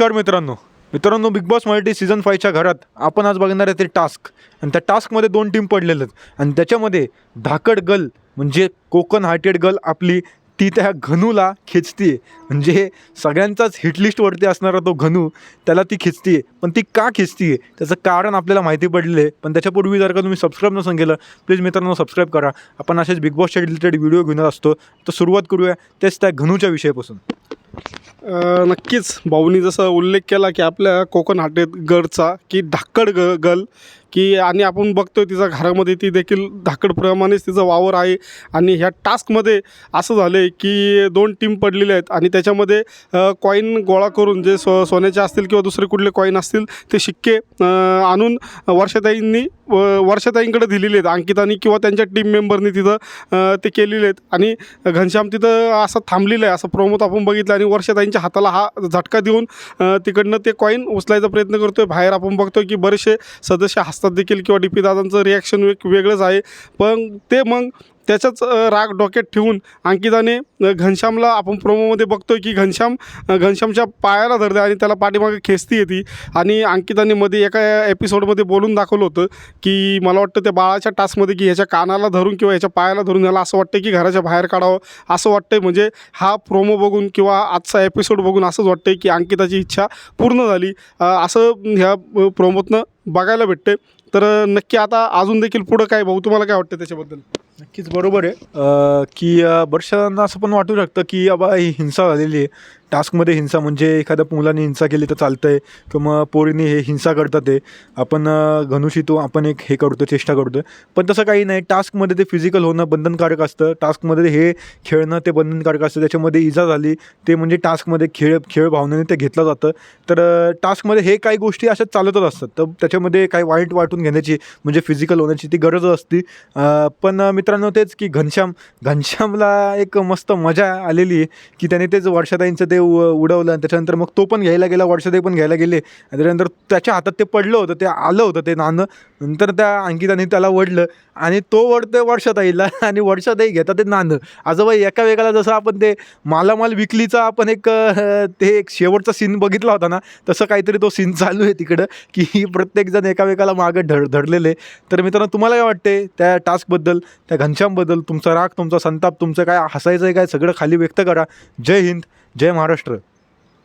नमस्कार मित्रांनो. मित्रांनो बिग बॉस मराठी सीझन फायच्या घरात आपण आज बघणार आहे ते टास्क आणि त्या टास्कमध्ये दोन टीम पडलेले आहेत. आणि त्याच्यामध्ये धाकड गर्ल म्हणजे कोकण हार्टेड गर्ल आपली ती त्या घनूला खिचतीये. म्हणजे सगळ्यांचाच हिटलिस्टवरती असणारा तो घनू त्याला ती खिचतीये. पण ती का खिचतीये? त्याचं कारण आपल्याला माहिती पडलेलं आहे. पण त्याच्यापूर्वी जर का तुम्ही सबस्क्राईब नसून केलं प्लीज मित्रांनो सबस्क्राईब करा. आपण असेच बिग बॉसच्या रिलेटेड व्हिडिओ घेऊन असतो. तर सुरुवात करूया तेच त्या घनूच्या विषयापासून. नक्कीच भाऊनी जसं उल्लेख केला की आपल्या कोकण हाटेत गडचा की धाकड ग गल की आणि आपण बघतोय तिचा घरामध्ये ती देखील धाकडप्रमाणेच तिचा वावर आहे. आणि ह्या टास्कमध्ये असं झालं आहे की दोन टीम पडलेले आहेत आणि त्याच्यामध्ये कॉईन गोळा करून जे सो सोन्याचे असतील किंवा दुसरे कुठले कॉईन असतील ते शिक्के आणून वर्षाताईंनी वर्षाताईंकडे दिलेले आहेत. अंकितानी किंवा त्यांच्या टीम मेंबरनी तिथं ते केलेले आहेत. आणि घनश्याम तिथं असं थांबलेलं आहे. असं प्रोमोत आपण बघितलं आणि वर्षाताईंच्या हाताला हा झटका देऊन तिकडनं ते कॉईन उचलायचा प्रयत्न करतोय. बाहेर आपण बघतोय की बरेचसे सदस्य हसतात देखील किंवा डी पी दादांचं रिॲक्शन वेग वेगळंच आहे. पण ते मग त्याच्याच राग डोक्यात ठेवून अंकिताने घनश्यामला आपण प्रोमोमध्ये बघतोय की घनश्याम घनश्यामच्या पायाला धरते आणि त्याला पाठीमागे खेचती येते. आणि अंकिताने मध्ये एका एपिसोडमध्ये बोलून दाखवलं होतं की मला वाटतं त्या बाळाच्या टास्कमध्ये की ह्याच्या कानाला धरून किंवा ह्याच्या पायाला धरून याला असं वाटतं की घराच्या बाहेर काढावं असं वाटतं म्हणजे हा प्रोमो बघून किंवा आजचा एपिसोड बघून असंच वाटतं की अंकिताची इच्छा पूर्ण झाली. असं ह्या प्रोमोतनं बघायला भेटते तर नक्की आता अजून देखील पुढं काय भाऊ तुम्हाला काय वाटतं त्याच्याबद्दल? नक्कीच बरोबर आहे. की अं, असं पण वाटू शकतं की बाबा ही हिंसा झालेली आहे. टास्कमध्ये हिंसा म्हणजे एखाद्या मुलाने हिंसा केली तर चालतं आहे किंवा मग पोरीने हे हिंसा करतात ते. आपण घनुषितो आपण एक हे करतो चेष्टा करतो पण तसं काही नाही. टास्कमध्ये ते फिजिकल होणं बंधनकारक असतं. टास्कमध्ये हे खेळणं ते बंधनकारक असतं. त्याच्यामध्ये इजा झाली ते म्हणजे टास्कमध्ये खेळ खेळ भावनेने ते घेतलं जातं. तर टास्कमध्ये हे काही गोष्टी अशाच चालतच असतात. तर त्याच्यामध्ये काही वाईट वाटून घेण्याची म्हणजे फिजिकल होण्याची ती गरज असते. पण मित्रांनो तेच की घनश्याम घनश्यामला एक मस्त मजा आलेली आहे की त्याने तेच वर्षाताईंचं ते उडवलं आणि त्याच्यानंतर मग तो पण घ्यायला गेला वर्षाताई पण घ्यायला गेले. आणि त्याच्यानंतर त्याच्या हातात ते पडलं होतं ते आलं होतं ते नाणं. नंतर त्या अंकिताने त्याला वडलं आणि तो वडतं वर्षाताईला आणि वर्षाताई घेतात ते नाणं. आजोबा एका वेगाला जसं आपण ते मालामाल विकलीचा आपण एक ते एक शेवटचा सीन बघितला होता ना तसं काहीतरी तो सीन चालू आहे तिकडं की प्रत्येकजण एकामेकाला मागं धड धडलेले. तर मित्रांनो तुम्हाला काय वाटते त्या टास्कबद्दल त्या घनश्यामबद्दल तुमचा राग तुमचा संताप तुमचं काय हसायचं आहे काय सगळं खाली व्यक्त करा. जय हिंद जय महाराष्ट्र